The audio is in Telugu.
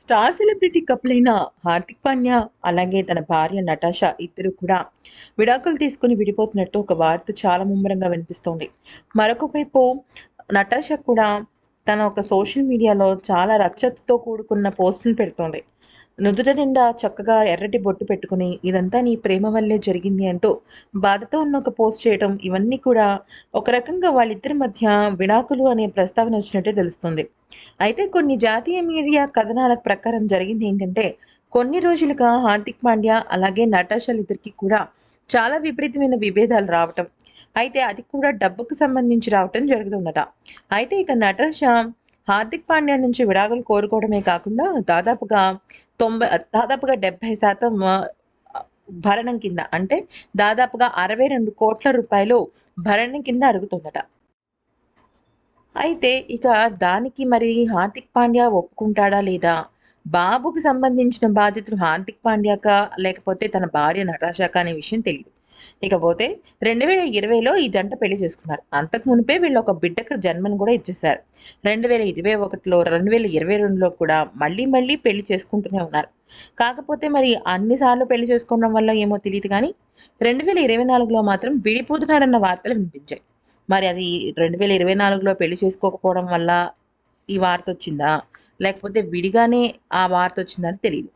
స్టార్ సెలబ్రిటీ కపుల్ అయిన హార్దిక్ పాండ్యా అలాగే తన భార్య నటాషా ఇద్దరు కూడా విడాకులు తీసుకుని విడిపోతున్నట్టు ఒక వార్త చాలా ముమ్మరంగా వినిపిస్తోంది. మరొక వైపు నటాషా కూడా తన ఒక సోషల్ మీడియాలో చాలా రచ్చతతో కూడుకున్న పోస్టులు పెడుతోంది. నుదుట నిండా చక్కగా ఎర్రటి బొట్టు పెట్టుకుని ఇదంతా నీ ప్రేమ వల్లే జరిగింది అంటూ బాధతో ఉన్న ఒక పోస్ట్ చేయడం ఇవన్నీ కూడా ఒక రకంగా వాళ్ళిద్దరి మధ్య విడాకులు అనే ప్రస్తావన వచ్చినట్టే తెలుస్తుంది. అయితే కొన్ని జాతీయ మీడియా కథనాల ప్రకారం జరిగింది ఏంటంటే కొన్ని రోజులుగా హార్దిక్ పాండ్యా అలాగే నటాషాలు ఇద్దరికి కూడా చాలా విపరీతమైన విభేదాలు రావటం. అయితే అది కూడా డబ్బుకు సంబంధించి రావటం జరుగుతుందట అయితే ఇక నటాషా హార్దిక్ పాండ్యా నుంచి విడాకులు కోరుకోవడమే కాకుండా దాదాపుగా తొంభై దాదాపుగా డెబ్బై శాతం భరణం కింద అంటే దాదాపుగా అరవై రెండు కోట్ల రూపాయలు భరణం కింద అడుగుతుందట. అయితే ఇక దానికి మరి హార్దిక్ పాండ్యా ఒప్పుకుంటాడా లేదా? బాబుకు సంబంధించిన బాధితులు హార్దిక్ పాండ్యాకా లేకపోతే తన భార్య నటాషాక అనే విషయం తెలియదు ఇకపోతే రెండు వేల ఇరవైలో ఈ జంట పెళ్ళి చేసుకున్నారు. అంతకు మునిపే వీళ్ళు ఒక బిడ్డకు జన్మను కూడా ఇచ్చేశారు. రెండు వేల ఇరవై ఒకటిలో రెండు వేల ఇరవై రెండులో కూడా మళ్ళీ మళ్ళీ పెళ్ళి చేసుకుంటూనే ఉన్నారు. కాకపోతే మరి అన్నిసార్లు పెళ్ళి చేసుకోవడం వల్ల ఏమో తెలియదు కానీ రెండు వేల ఇరవై నాలుగులో మాత్రం విడిపోతున్నారన్న వార్తలు వినిపించాయి. మరి అది రెండు వేల ఇరవై నాలుగులో పెళ్ళి చేసుకోకపోవడం వల్ల ఈ వార్త వచ్చిందా? లేకపోతే విడిగానే ఆ వార్త వచ్చిందని తెలియదు